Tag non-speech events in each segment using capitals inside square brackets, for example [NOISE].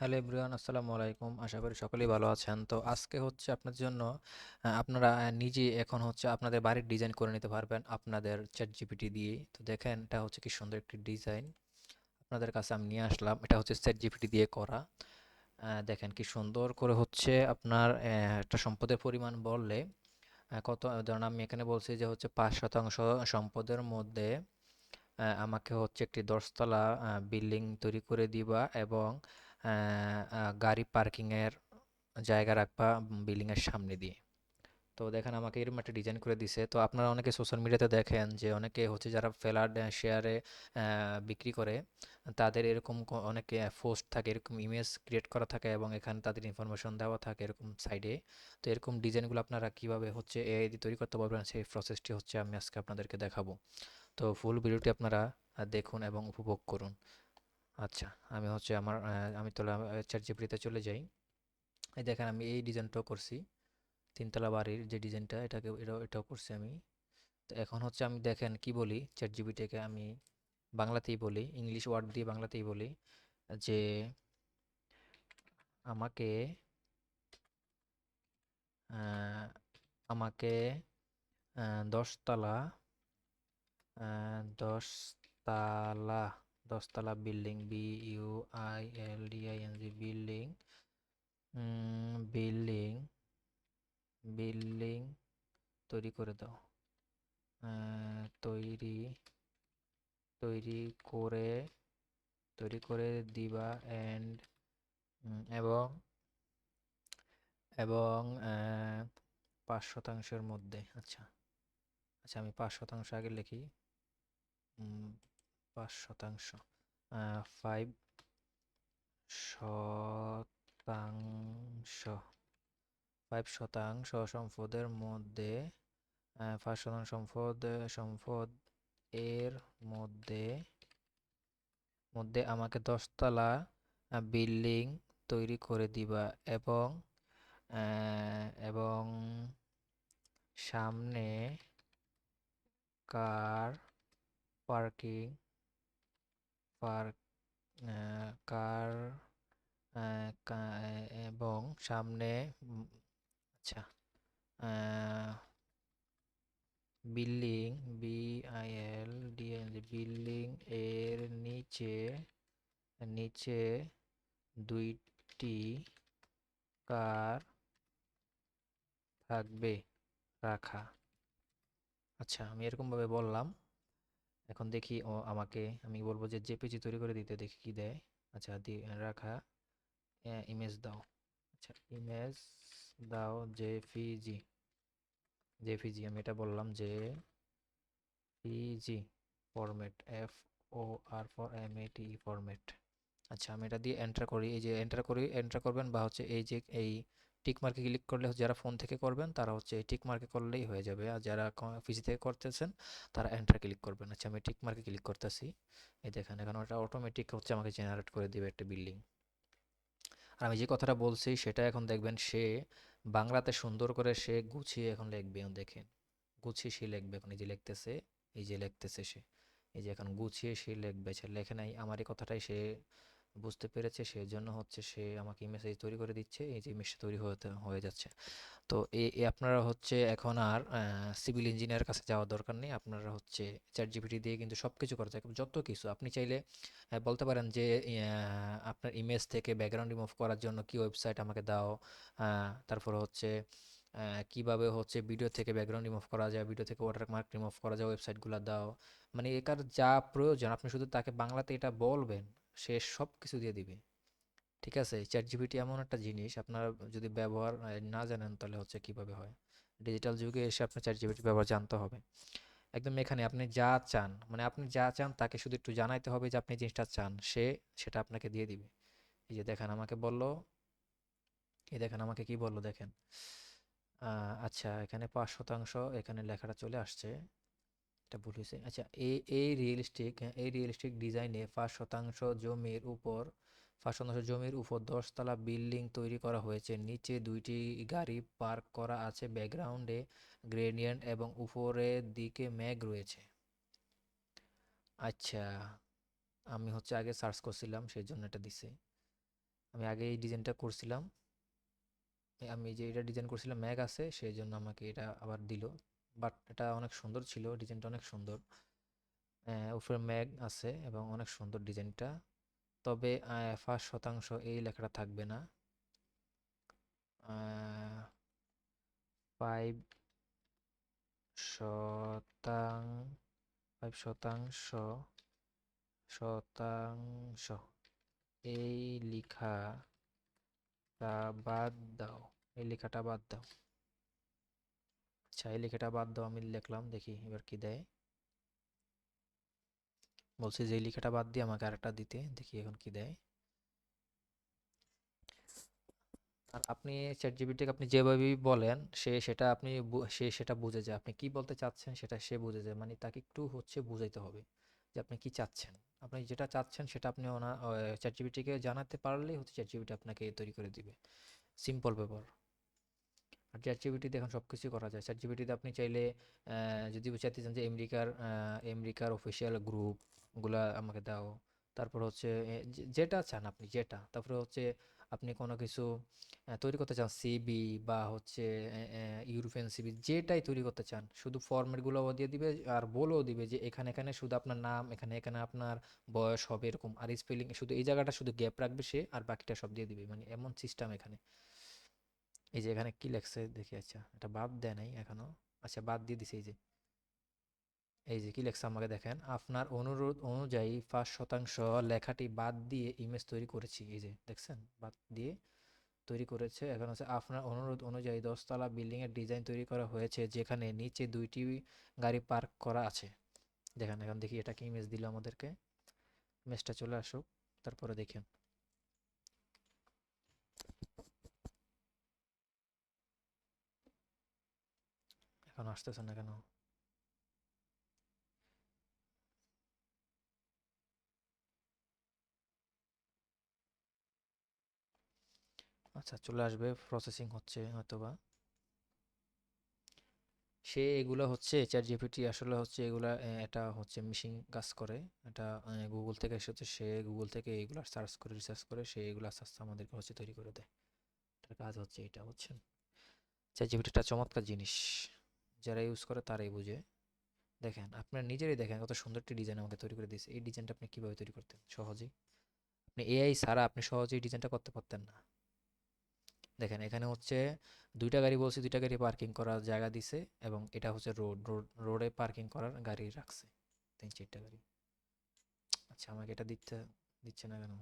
Hello everyone, আসসালামু আলাইকুম। আশা করি সকলেই ভালো আছেন। তো আজকে হচ্ছে আপনার জন্য আপনারা নিজে এখন হচ্ছে আপনাদের বাড়ির ডিজাইন করে নিতে পারবেন আপনাদের চ্যাট জিপিটি দিয়ে। তো দেখেন, এটা হচ্ছে কি সুন্দর একটি ডিজাইন আপনাদের কাছে আমি নিয়ে আসলাম। এটা হচ্ছে চ্যাট জিপিটি দিয়ে করা। দেখেন কি সুন্দর করে হচ্ছে আপনার একটা সম্পদের পরিমাণ বললে কত, ধরুন আমি এখানে বলছি যে হচ্ছে পাঁচ শতাংশ সম্পদের মধ্যে আমাকে হচ্ছে একটি দশতলা বিল্ডিং তৈরি করে দিবা এবং গাড়ি পার্কিংয়ের জায়গা রাখবা বিল্ডিংয়ের সামনে দিয়ে। তো দেখেন, আমাকে এরকম একটা ডিজাইন করে দিছে। তো আপনারা অনেকে সোশ্যাল মিডিয়াতে দেখেন যে, অনেকে হচ্ছে যারা ফ্ল্যাট শেয়ারে বিক্রি করে, তাদের এরকম অনেকে পোস্ট থাকে, এরকম ইমেজ ক্রিয়েট করা থাকে এবং এখানে তাদের ইনফরমেশন দেওয়া থাকে এরকম সাইডে তো এরকম ডিজাইনগুলো আপনারা কীভাবে হচ্ছে এআই দিয়ে তৈরি করতে পারবেন, সেই প্রসেসটি হচ্ছে আমি আজকে আপনাদেরকে দেখাবো। তো ফুল ভিডিওটি আপনারা দেখুন এবং উপভোগ করুন। আচ্ছা আমি হচ্ছে আমার আমি তোলা চ্যাট জিপিটিতে চলে যাই। এই দেখেন আমি এই ডিজাইনটাও করছি। তিনতলা বাড়ির যে ডিজাইনটা, এটাকে, এটাও এটাও করছি আমি। তো এখন হচ্ছে আমি দেখেন কি বলি চ্যাট জিপিটিকে আমি বাংলাতেই বলি ইংলিশ ওয়ার্ড দিয়ে বাংলাতেই বলি যে আমাকে আমাকে দশতলা দশতলা দশতলা building, B U I L D I N G building building building তৈরি করে দাও। তৈরি তৈরি করে তৈরি করে দিবা অ্যান্ড এবং এবং পাঁচ শতাংশের মধ্যে আচ্ছা আচ্ছা আমি পাঁচ শতাংশ আগে লিখি। পাঁচ শতাংশ। ফাইভ শতাংশ। ফাইভ শতাংশ সম্পদের মধ্যে পাঁচ শতাংশ সম্পদ সম্পদ এর মধ্যে মধ্যে আমাকে দশতলা বিল্ডিং তৈরি করে দিবা এবং এবং সামনে কার পার্কিং পার্ক কার এবং সামনে আচ্ছা building B I L D N building এর নিচে নিচে দুইটি কার থাকবে, রাখা। আচ্ছা আমি এরকম ভাবে বললাম। এখন দেখি, ও আমাকে, আমি বলব যে জেপিজি তৈরি করে দিতে, দেখি কি দেয়। আচ্ছা দিয়ে রাখা। ইমেজ দাও। আচ্ছা ইমেজ দাও জেপিজি জেপিজি আমি এটা বললাম যে PG format F O R for M A T format আচ্ছা আমি এটা দিয়ে এন্টার করি। এই যে এন্টার করি এন্টার করবেন বা হচ্ছে এই যে, এই টিক মার্কে ক্লিক করলে যারা ফোন থেকে করবেন, তারা হচ্ছে এই টিক মার্কে করলেই হয়ে যাবে। আর যারা পিসি থেকে করতেছেন, তারা এন্টার ক্লিক করবেন। আচ্ছা আমি টিক মার্কে ক্লিক করতেছি। এই দেখেন, এখন ওটা অটোমেটিক হচ্ছে আমাকে জেনারেট করে দিবে একটা বিল্ডিং আর আমি যে কথাটা বলছি, সেটা এখন দেখবেন সে বাংলাতে সুন্দর করে সে গুছিয়ে এখন লিখবে। দেখেন, গুছিয়ে সে লিখবে এখন। এই যে লিখতেছে, এই যে লিখতেছে সে। এই যে এখন গুছিয়ে সে লিখবে। সে লেখে নাই, আমার এই কথাটাই সে বুঝতে পেরেছে সেই জন্য হচ্ছে সে আমাকে মেসেজ তৈরি করে দিচ্ছে, এই যে ইমেজটা তৈরি হতে, হয়ে যাচ্ছে। তো এ এ আপনারা হচ্ছে এখন আর সিভিল ইঞ্জিনিয়ার কাছে যাওয়ার দরকার নেই। আপনারা হচ্ছে চ্যাট জিপিটি দিয়ে কিন্তু সব কিছু করা যায়। যত কিছু, আপনি চাইলে বলতে পারেন যে আপনার ইমেজ থেকে ব্যাকগ্রাউন্ড রিমুভ করার জন্য কি ওয়েবসাইট আমাকে দাও তারপর হচ্ছে কীভাবে হচ্ছে ভিডিও থেকে ব্যাকগ্রাউন্ড রিমুভ করা যায় ভিডিও থেকে ওয়াটারমার্ক রিমুভ করা যায় ওয়েবসাইটগুলো দাও। মানে একার যা প্রয়োজন, আপনি শুধু তাকে বাংলাতে এটা বলবেন সে সব কিছু দিয়ে দিবে। ঠিক আছে? চ্যাট জিপিটি এমন একটা জিনিস, আপনারা যদি ব্যবহার না জানেন তাহলে হচ্ছে কীভাবে হয়? ডিজিটাল যুগে এসে আপনার চ্যাট জিপিটি ব্যবহার জানতে হবে। একদম এখানে আপনি যা চান মানে আপনি যা চান তাকে শুধু একটু জানাইতে হবে যে আপনি জিনিসটা চান, সে সেটা আপনাকে দিয়ে দিবে। এই যে দেখেন আমাকে বলল, এই দেখেন আমাকে কি বলল দেখেন। আচ্ছা এখানে পাঁচ শতাংশ, এখানে লেখাটা চলে আসছে। এটা ভুল হয়েছে। আচ্ছা এই এই রিয়েলিস্টিক এই রিয়েলিস্টিক ডিজাইনে পাঁচ শতাংশ জমির উপর, পাঁচ শতাংশ জমির উপর দশতলা বিল্ডিং তৈরি করা হয়েছে। নিচে দুইটি গাড়ি পার্ক করা আছে। ব্যাকগ্রাউন্ডে গ্রেডিয়েন্ট এবং উপরের দিকে মেঘ রয়েছে। আচ্ছা আমি হচ্ছে আগে সার্চ করছিলাম সেই জন্য এটা দিছে। আমি আগে এই ডিজাইনটা করছিলাম। আমি যে এটা ডিজাইন করছিলাম, ম্যাগ আছে সেই জন্য আমাকে এটা আবার দিল। বাট এটা অনেক সুন্দর ছিল, ডিজাইনটা অনেক সুন্দর। উপরে ম্যাগ আছে এবং অনেক সুন্দর ডিজাইনটা। তবে ফার্স্ট শতাংশ এই লেখাটা থাকবে না। ফাইভ শতাং ফাইভ শতাংশ শতাংশ। এই লেখাটা বাদ দাও, এই লেখাটা বাদ দাও। আচ্ছা এই লেখাটা বাদ দাও, আমি লিখলাম, দেখি এবার কি দেয়। বলছে যে লেখাটা বাদ দিয়ে আমাকে আরেকটা দিতে, দেখি এখন কি দেয়। আর আপনি চ্যাট জিপিটিকে আপনি যেভাবেই বলেন, সে সেটা আপনি সে সেটা বুঝে যায়। আপনি কি বলতে চাচ্ছেন, সেটা সে বুঝে যায়। মানে তাকে একটু হচ্ছে বুঝাইতে হবে যে, আপনি কি চাচ্ছেন। আপনি যেটা চাচ্ছেন, সেটা আপনি ওনা চ্যাট জিপিটিকে জানাতে পারলেই হচ্ছে চ্যাট জিপিটি আপনাকে তৈরি করে দিবে। সিম্পল ব্যাপার। আর চ্যাট জিপিটিতে এখন সব কিছুই করা যায়। চ্যাট জিপিটিতে আপনি চাইলে যদি চাইতে চান যে আমেরিকার আমেরিকার অফিসিয়াল গ্রুপগুলা আমাকে দাও। তারপর হচ্ছে যেটা চান আপনি, যেটা। তারপরে হচ্ছে আপনি কোনো কিছু তৈরি করতে চান সিবি বা হচ্ছে ইউরোপিয়ান সিবি যেটাই তৈরি করতে চান, শুধু ফরম্যাটগুলো দিয়ে দিবে আর বলেও দিবে যে এখানে এখানে শুধু আপনার নাম, এখানে এখানে আপনার বয়স হবে এরকম। আর স্পেলিং শুধু এই জায়গাটা শুধু গ্যাপ রাখবে সে আর বাকিটা সব দিয়ে দিবে। মানে এমন সিস্টেম এখানে। এই যে এখানে কি লেখছে দেখি আচ্ছা এটা বাদ দেয় নাই এখনও। আচ্ছা বাদ দিয়ে দিছে এই যে। এই যে কি লেখছে আমাকে দেখেন, আপনার অনুরোধ অনুযায়ী পাঁচ শতাংশ লেখাটি বাদ দিয়ে ইমেজ তৈরি করেছি। এই যে, দেখছেন? বাদ দিয়ে তৈরি করেছে। এখন হচ্ছে, আপনার অনুরোধ অনুযায়ী দশতলা বিল্ডিং এর ডিজাইন তৈরি করা হয়েছে, যেখানে নিচে দুইটি গাড়ি পার্ক করা আছে। দেখেন, এখন দেখি এটা কি ইমেজ দিল আমাদেরকে। ইমেজটা চলে আসুক, তারপরে দেখেন। এখন আসতেছে না কেন আচ্ছা চলে আসবে প্রসেসিং হচ্ছে হয়তোবা। সে এগুলো হচ্ছে চ্যাট জিপিটি আসলে হচ্ছে এগুলা এটা হচ্ছে মেশিন কাজ করে। এটা গুগল থেকে এসেছে, সে গুগল থেকে এগুলা সার্চ করে রিসার্চ করে, সে এগুলো আস্তে আস্তে আমাদেরকে হচ্ছে তৈরি করে দেয়। এটার কাজ হচ্ছে এটা হচ্ছে বুঝছেন? চ্যাট জিপিটিটা চমৎকার জিনিস। যারা ইউজ করে তারাই বুঝে। দেখেন, আপনার নিজেরই দেখেন কত সুন্দর একটি ডিজাইন আমাকে তৈরি করে দিয়েছে। এই ডিজাইনটা আপনি কীভাবে তৈরি করতেন সহজেই। আপনি এআই ছাড়া আপনি সহজেই ডিজাইনটা করতে পারতেন না। দেখেন, এখানে হচ্ছে দুইটা গাড়ি বলছে, দুইটা গাড়ি পার্কিং করার জায়গা দিছে এবং এটা হচ্ছে রোড রোড রোডে পার্কিং করার গাড়ি রাখছে। তিন, চারটা গাড়ি। আচ্ছা আমাকে এটা দিতে, দিচ্ছে না কেন?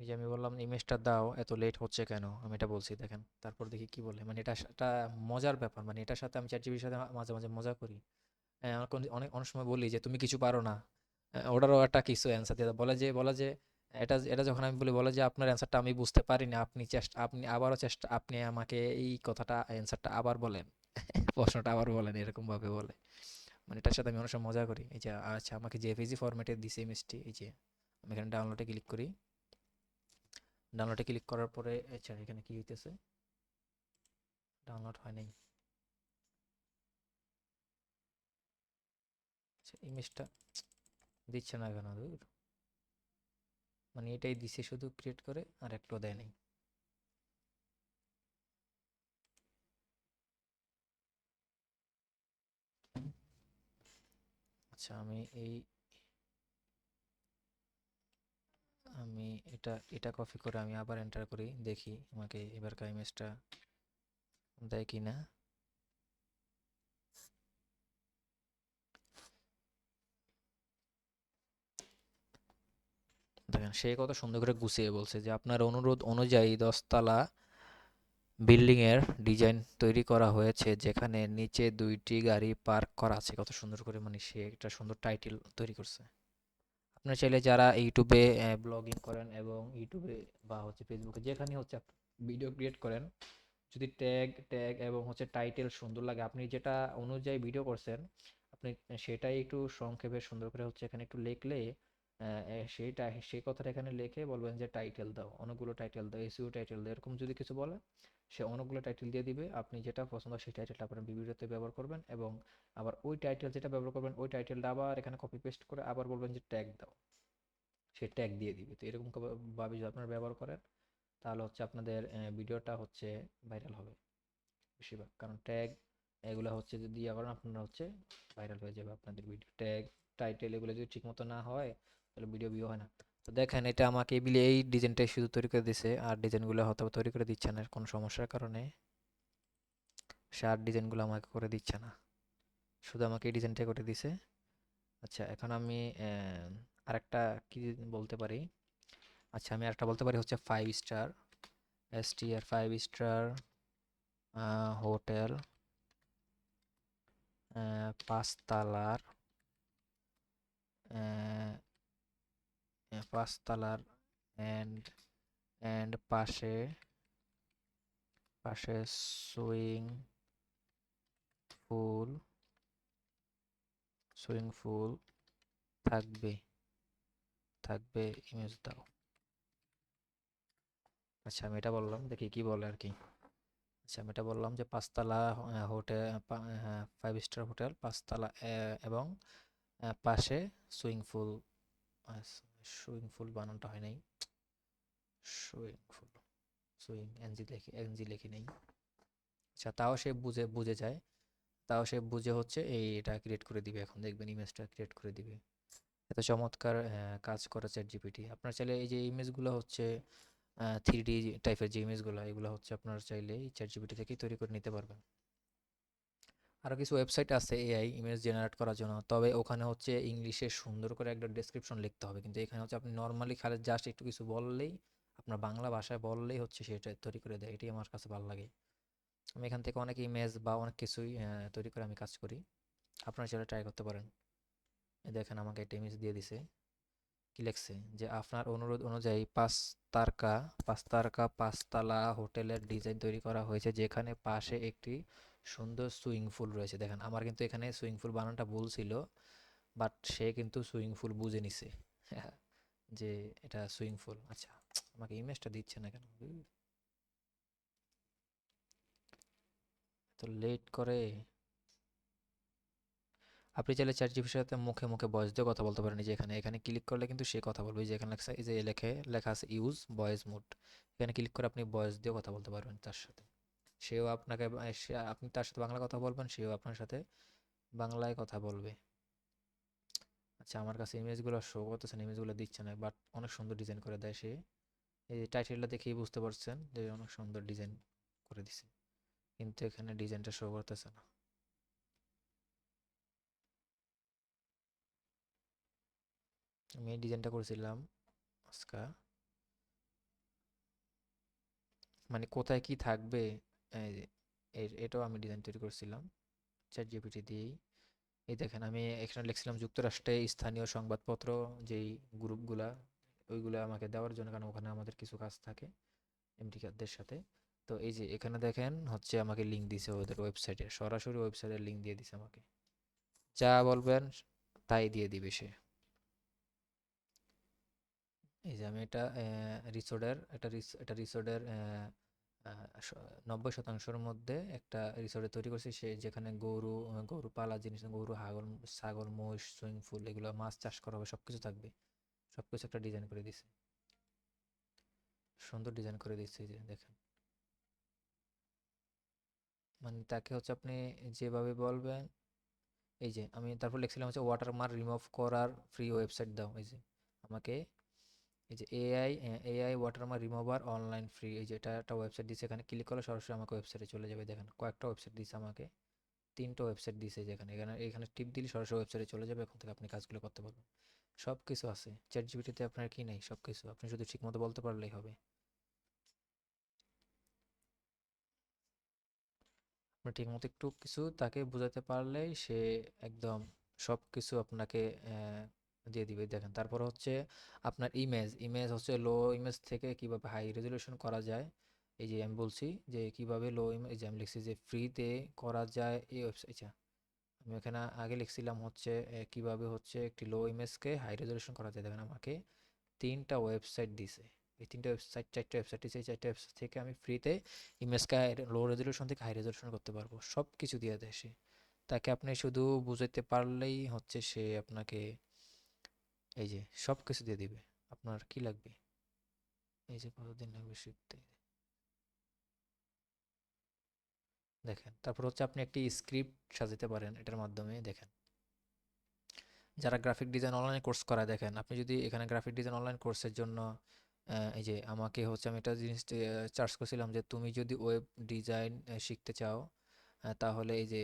এই যে আমি বললাম ইমেজটা দাও এত লেট হচ্ছে কেন? আমি এটা বলছি দেখেন তারপর দেখি কি বলে। মানে এটা একটা মজার ব্যাপার মানে এটার সাথে আমি চ্যাট জিপিটির সাথে মাঝে মাঝে মজা করি। হ্যাঁ, অনেক অনেক সময় বলি যে তুমি কিছু পারো না। আহ, ওটারও একটা কিছু অ্যান্সার দিয়ে বলে যে বলে যে এটা এটা যখন আমি বলি বলে যে আপনার অ্যান্সারটা আমি বুঝতে পারি না আপনি চেষ্টা আপনি আবারও চেষ্টা আপনি আমাকে এই কথাটা অ্যান্সারটা আবার বলেন। [LAUGHS] প্রশ্নটা আবার বলেন এরকমভাবে বলে। মানে এটার সাথে আমি অনেক সময় মজা করি। এই যে আচ্ছা আমাকে জেপিজি ফরম্যাটে দিছে ইমেজটি এই যে আমি এখানে ডাউনলোডে ক্লিক করি। ডাউনলোডে ক্লিক করার পরে আচ্ছা এখানে কি হইতেছে? ডাউনলোড হয় নাই ইমেজটা দিচ্ছে না কেন মানে এটাই দিছে শুধু ক্রিয়েট করে, আর একটু দেয় নাই। আচ্ছা আমি এই আমি এটা এটা কপি করে আমি আবার এন্টার করি, দেখি আমাকে এবারকার ইমেজটা দেয় কি না দেখেন, সে কত সুন্দর করে গুছিয়ে বলছে যে আপনার অনুরোধ অনুযায়ী দশতলা বিল্ডিং এর ডিজাইন তৈরি করা হয়েছে, যেখানে নিচে দুইটি গাড়ি পার্ক করা আছে। কত সুন্দর করে মানে সে একটা সুন্দর টাইটেল তৈরি করছে। আপনারা চাইলে যারা ইউটিউবে ব্লগিং করেন এবং ইউটিউবে বা হচ্ছে ফেসবুকে যেখানে হচ্ছে ভিডিও ক্রিয়েট করেন, যদি ট্যাগ ট্যাগ এবং হচ্ছে টাইটেল সুন্দর লাগে, আপনি যেটা অনুযায়ী ভিডিও করছেন, আপনি, সেটাই একটু সংক্ষেপে সুন্দর করে হচ্ছে এখানে একটু লিখলে সেইটা সেই কথাটা এখানে লিখে বলবেন যে টাইটেল দাও, অনেকগুলো টাইটেল দাও এসইও টাইটেল দাও, এরকম যদি কিছু বলে, সে অনেকগুলো টাইটেল দিয়ে দিবে, আপনি যেটা পছন্দ সেই টাইটেলটা আপনার ভিডিওতে ব্যবহার করবেন এবং আবার ওই টাইটেল যেটা ব্যবহার করবেন, ওই টাইটেলটা আবার এখানে কপি পেস্ট করে আবার বলবেন যে ট্যাগ দাও, সে ট্যাগ দিয়ে দিবে। তো এরকম ভাবে যদি আপনারা ব্যবহার করেন, তাহলে হচ্ছে আপনাদের ভিডিওটা হচ্ছে ভাইরাল হবে বেশিরভাগ। কারণ ট্যাগ এগুলো হচ্ছে যদি করেন আপনারা হচ্ছে ভাইরাল হয়ে যাবে আপনাদের ভিডিও ট্যাগ টাইটেল এগুলো যদি ঠিকমতো না হয় তাহলে ভিডিও ভিউ হয় না। তো দেখেন, এটা আমাকে বিলি এই ডিজাইনটাই শুধু তৈরি করে দিছে, আর ডিজাইনগুলো হয়তো তৈরি করে দিচ্ছে না, কোনো সমস্যার কারণে। সে আর ডিজাইনগুলো আমাকে করে দিচ্ছে না। শুধু আমাকে এই ডিজাইনটাই করে দিছে। আচ্ছা এখন আমি আরেকটা কি বলতে পারি? আচ্ছা আমি আরেকটা বলতে পারি হচ্ছে five star S T R five star hotel পাঁচতলার পাঁচতলার অ্যান্ড অ্যান্ড পাশে পাশে সুইং ফুল সুইং ফুল থাকবে থাকবে ইমেজ দাও। আচ্ছা আমি এটা বললাম, দেখি কি বলে আর কি। আচ্ছা আমি এটা বললাম যে পাঁচতলা হোটেল ফাইভ স্টার হোটেল, পাঁচতলা এবং পাশে সুইং ফুল সুইং ফুল বানানটা হয় নাই। সুইং ফুল সুইং এনজি লেখি এনজি লেখি নেই। আচ্ছা তাও সে বুঝে বুঝে যায়। তাও সে বুঝে হচ্ছে এই এটা ক্রিয়েট করে দিবে এখন। দেখবেন ইমেজটা ক্রিয়েট করে দিবে। এত চমৎকার কাজ করে চ্যাট জিপিটি আপনার চাইলে এই যে ইমেজগুলো হচ্ছে থ্রি ডি টাইপের যে ইমেজগুলো এগুলো হচ্ছে আপনার চাইলে এই চ্যাট জিপিটি থেকেই তৈরি করে নিতে পারবেন। আরও কিছু ওয়েবসাইট আছে এআই ইমেজ জেনারেট করার জন্য। তবে ওখানে হচ্ছে ইংলিশে সুন্দর করে একটা ডেসক্রিপশন লিখতে হবে। কিন্তু এখানে হচ্ছে আপনি নর্মালি খালি জাস্ট একটু কিছু বললেই, আপনার বাংলা ভাষায় বললেই হচ্ছে সেটা তৈরি করে দেয়। এটি আমার কাছে ভালো লাগে। আমি এখান থেকে অনেক ইমেজ বা অনেক কিছুই তৈরি করে আমি কাজ করি। আপনারা সেটা ট্রাই করতে পারেন। দেখেন আমাকে একটা ইমেজ দিয়ে দিছে। কি লিখছে? যে আপনার অনুরোধ অনুযায়ী পাঁচ তারকা পাঁচ তারকা, পাঁচতলা হোটেলের ডিজাইন তৈরি করা হয়েছে, যেখানে পাশে একটি সুন্দর সুইং ফুল রয়েছে। দেখেন, আমার কিন্তু এখানে সুইং পুল বানানটা ভুল ছিল বাট সে কিন্তু সুইং ফুল বুঝে নিছে। [LAUGHS] যে এটা সুইং ফুল আচ্ছা আমাকে ইমেজটা দিচ্ছে না কেন? তো লেট করে। আপনি চাইলে চ্যাট জিপিটির সাথে মুখে মুখে ভয়েস দিয়ে কথা বলতে পারেন যে এখানে। এখানে ক্লিক করলে কিন্তু সে কথা বলবে। যে এখানে লেখা এই যে লেখে লেখা আছে ইউজ ভয়েস মোড এখানে ক্লিক করে আপনি ভয়েস দিয়ে কথা বলতে পারবেন তার সাথে। সেও আপনাকে আপনি তার সাথে বাংলা কথা বলবেন, সেও আপনার সাথে বাংলায় কথা বলবে। আচ্ছা আমার কাছে ইমেজগুলো শো করতেছে না, ইমেজগুলো দিচ্ছে না বাট অনেক সুন্দর ডিজাইন করে দেয় সে। এই যে টাইটেলটা দেখেই বুঝতে পারছেন যে অনেক সুন্দর ডিজাইন করে দিছে। কিন্তু এখানে ডিজাইনটা শো করতেছে না। আমি এই ডিজাইনটা করেছিলাম আজকা। মানে কোথায় কি থাকবে এটাও আমি ডিজাইন তৈরি করেছিলাম চ্যাট জিপিটি দিয়েই। এই দেখেন, আমি এখানে লিখছিলাম যুক্তরাষ্ট্রে স্থানীয় সংবাদপত্র, যেই গ্রুপগুলা, ওইগুলো আমাকে দেওয়ার জন্য, কারণ ওখানে আমাদের কিছু কাজ থাকে এমডিকারদের সাথে। তো এই যে, এখানে দেখেন হচ্ছে আমাকে লিঙ্ক দিছে ওদের ওয়েবসাইটে সরাসরি ওয়েবসাইটের লিঙ্ক দিয়ে দিছে আমাকে। যা বলবেন, তাই দিয়ে দিবে সে। এই যে, আমি এটা রিসোর্টের এটা রিস- এটা রিসোর্টের নব্বই শতাংশের মধ্যে একটা রিসোর্টে তৈরি করছি সে যেখানে গরু গরু পালা জিনিস, গরু, হাগল, ছাগল, মহিষ সুইমিং পুল এগুলো মাছ চাষ করা হবে সব কিছু থাকবে। সব কিছু একটা ডিজাইন করে দিছে সুন্দর ডিজাইন করে দিচ্ছে যে, দেখেন। মানে তাকে হচ্ছে আপনি যেভাবে বলবেন, এই যে আমি তারপর লিখছিলাম হচ্ছে ওয়াটারমার্ক রিমুভ করার ফ্রি ওয়েবসাইট দাও, এই যে। আমাকে এই যে AI AI watermark remover online free এই যে এটা একটা ওয়েবসাইট দিছে এখানে ক্লিক করলে সরাসরি আমাকে ওয়েবসাইটে চলে যাবে। দেখেন, কয়েকটা ওয়েবসাইট দিছে আমাকে, তিনটা ওয়েবসাইট দিছে যেখানে এখানে। এখানে টিপ দিলে সরাসরি ওয়েবসাইটে চলে যাবে এখন থেকে আপনি কাজগুলো করতে পারবেন। সব কিছু আছে। চ্যাট জিপিটিতে আপনার কি নেই? সব কিছু আপনি শুধু ঠিকমতো বলতে পারলেই হবে। আপনি ঠিকমতো একটু কিছু তাকে বোঝাতে পারলেই সে একদম সব কিছু আপনাকে দিয়ে দিবে। দেখেন, তারপর হচ্ছে আপনার ইমেজ ইমেজ হচ্ছে লো ইমেজ থেকে কীভাবে হাই রেজলিউশন করা যায়। এই যে আমি বলছি যে কীভাবে লো ইমেজ যে আমি লিখছি যে ফ্রিতে করা যায় এই ওয়েবসাইট আমি এখানে আগে লিখছিলাম হচ্ছে কীভাবে হচ্ছে একটি লো ইমেজকে হাই রেজলিউশন করা যায়। দেখেন, আমাকে তিনটা ওয়েবসাইট দিছে। এই তিনটা ওয়েবসাইট চারটা ওয়েবসাইট দিছে। এই চারটা ওয়েবসাইট থেকে আমি ফ্রিতে ইমেজকে লো রেজলিউশন থেকে হাই রেজলিউশন করতে পারব। সব কিছু দিয়ে দেয় সে তাকে আপনি শুধু বুঝাইতে পারলেই হচ্ছে সে আপনাকে এই যে সব কিছু দিয়ে দিবে। আপনার কি লাগবে? এই যে কতদিন লাগবে শিখতে? দেখেন, তারপর হচ্ছে আপনি একটি স্ক্রিপ্ট সাজাতে পারেন এটার মাধ্যমে, দেখেন। যারা গ্রাফিক ডিজাইন অনলাইন কোর্স করায়, দেখেন, আপনি যদি এখানে গ্রাফিক ডিজাইন অনলাইন কোর্সের জন্য এই যে আমাকে হচ্ছে আমি একটা জিনিস চার্জ করছিলাম যে তুমি যদি ওয়েব ডিজাইন শিখতে চাও তাহলে এই যে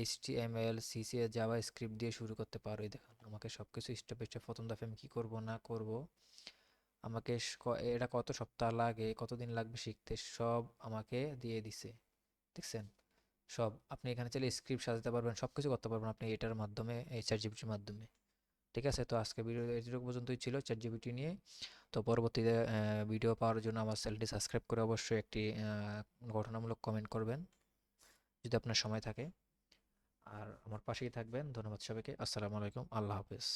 এইচটিএমএল সিসিএস জাভা স্ক্রিপ্ট দিয়ে শুরু করতে পারো। এই দেখুন আমাকে সব কিছু স্টেপ স্টেপ প্রথম দফে আমি কী করব, না করব, আমাকে এটা কত সপ্তাহ লাগে কতদিন লাগবে শিখতে, সব আমাকে দিয়ে দিছে। দেখছেন? সব, আপনি এখানে চাইলে স্ক্রিপ্ট সাজাতে পারবেন সব কিছু করতে পারবেন আপনি এটার মাধ্যমে, এই চ্যাট জিপিটির মাধ্যমে। ঠিক আছে? তো আজকে ভিডিও এটুকু পর্যন্তই ছিল চ্যাট জিপিটি নিয়ে। তো পরবর্তীতে ভিডিও পাওয়ার জন্য আমার চ্যানেলটি সাবস্ক্রাইব করে অবশ্যই একটি ঘটনামূলক কমেন্ট করবেন। যদি আপনার সময় থাকে। আর আমার পাশেই থাকবেন। ধন্যবাদ সবাইকে। আসসালামু আলাইকুম। আল্লাহ হাফেজ।